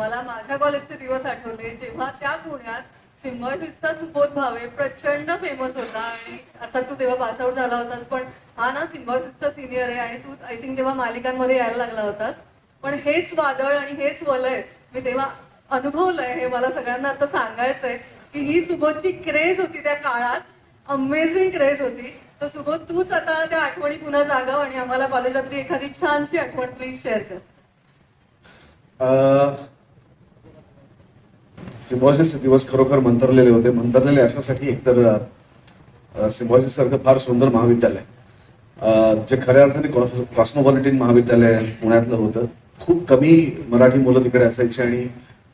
मला माझ्या कॉलेजचे दिवस आठवले जेव्हा त्या पुण्यात सिम्बॉयसिसचा सुबोध भावे प्रचंड फेमस होता आणि अर्थात तू तेव्हा पासआउट झाला होतास पण हा ना सिम्बॉयसिसचा सिनियर आहे आणि तू आय थिंक तेव्हा मालिकांमध्ये यायला लागला होतास. पण हेच वादळ आणि हेच वलय मी तेव्हा अनुभवलंय हे मला सगळ्यांना आता सांगायचंय की ही सुबोधची क्रेज होती त्या काळात अमेझिंग क्रेज होती. तर सुबोध तूच आता त्या आठवणी पुन्हा जागाव आणि आम्हाला कॉलेजातली एखादी छानशी आठवण प्लीज शेअर कर. सिम्बॉसिस दिवस खरोखर मंतरलेले होते. मंतरलेले अशासाठी एकतर सिम्बॉसिस फार सुंदर महाविद्यालय. जे खऱ्या अर्थाने कॉस्मोपॉलिटिन महाविद्यालय पुण्यातलं होतं. खूप कमी मराठी मुलं तिकडे असायची आणि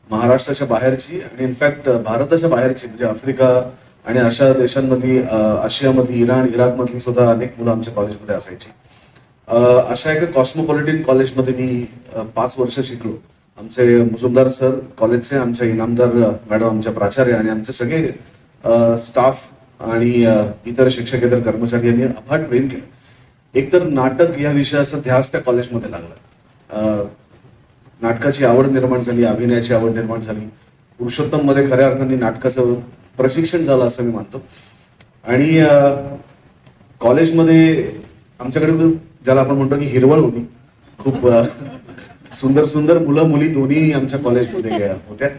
महाराष्ट्राच्या बाहेरची आणि इनफॅक्ट भारताच्या बाहेरची म्हणजे आफ्रिका आणि अशा देशांमधली आशियामधली इराण इराकमधली सुद्धा अनेक मुलं आमच्या कॉलेजमध्ये असायची. अशा एका कॉस्मोपॉलिटिन कॉलेजमध्ये मी पाच वर्ष शिकलो. आमचे मुजुमदार सर कॉलेजचे आमच्या इनामदार मॅडम आमच्या प्राचार्य आणि आमचे सगळे स्टाफ आणि अ, इतर शिक्षकेतर कर्मचारी यांनी अफाट प्रेम केलं. एकतर नाटक या विषयाचा ध्यास त्या कॉलेजमध्ये लागला. नाटकाची आवड निर्माण झाली अभिनयाची आवड निर्माण झाली. पुरुषोत्तममध्ये खऱ्या अर्थाने नाटकाचं प्रशिक्षण झालं असं मी मानतो. आणि कॉलेजमध्ये आमच्याकडे ज्याला आपण म्हणतो की हिरवळ होती. खूप सुंदर सुंदर मुलं मुली दोन्ही आमच्या कॉलेजमध्ये होत्या.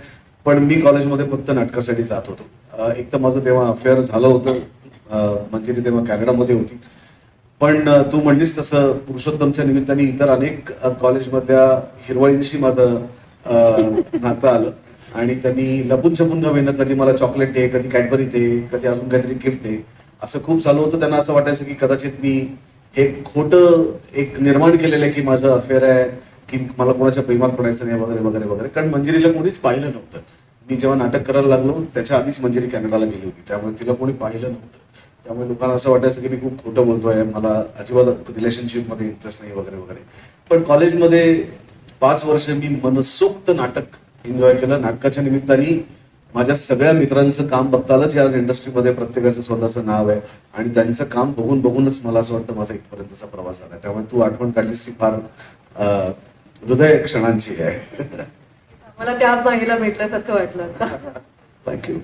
पण मी कॉलेजमध्ये फक्त नाटकासाठी जात होतो. एक तर माझं तेव्हा अफेअर झालं होतं. अ, मंजिरी तेव्हा कॅनडामध्ये होती. पण तू म्हणलीस तसं पुरुषोत्तमच्या निमित्ताने इतर अनेक कॉलेजमधल्या हिरवळींशी माझं नातं आलं. आणि त्यांनी लपून छपून होईना कधी मला चॉकलेट दे कधी कॅडबरी दे कधी अजून काहीतरी गिफ्ट दे. असं खूप चालू होतं. त्यांना असं वाटायचं की कदाचित मी हे खोटं एक निर्माण केलेलं आहे की माझं अफेअर आहे. की मला कोणाच्या प्रेमात पडायचं नाही वगैरे वगैरे वगैरे. कारण मंजिरीला कोणीच पाहिलं नव्हतं. मी जेव्हा नाटक करायला लागलो त्याच्या आधीच मंजिरी कॅनडाला गेली होती. त्यामुळे तिला कोणी पाहिलं नव्हतं. त्यामुळे लोकांना असं वाटायचं की मी खूप खोटं बोलतोय मला अजिबात रिलेशनशिपमध्ये इंटरेस्ट नाही वगैरे वगैरे. पण कॉलेजमध्ये पाच वर्ष मी मनसोक्त नाटक एन्जॉय केलं. नाटकाच्या निमित्ताने माझ्या सगळ्या मित्रांचं काम बघता आलं जे आज इंडस्ट्रीमध्ये प्रत्येकाचं स्वतःचं नाव आहे. आणि त्यांचं काम बघून बघूनच मला असं वाटतं माझा इथपर्यंतचा प्रवास झाला. त्यामुळे तू आठवण काढलीस ती फार हृदय क्षणांची आहे. मला त्या महिला भेटल्यासारखं वाटलं थँक्यू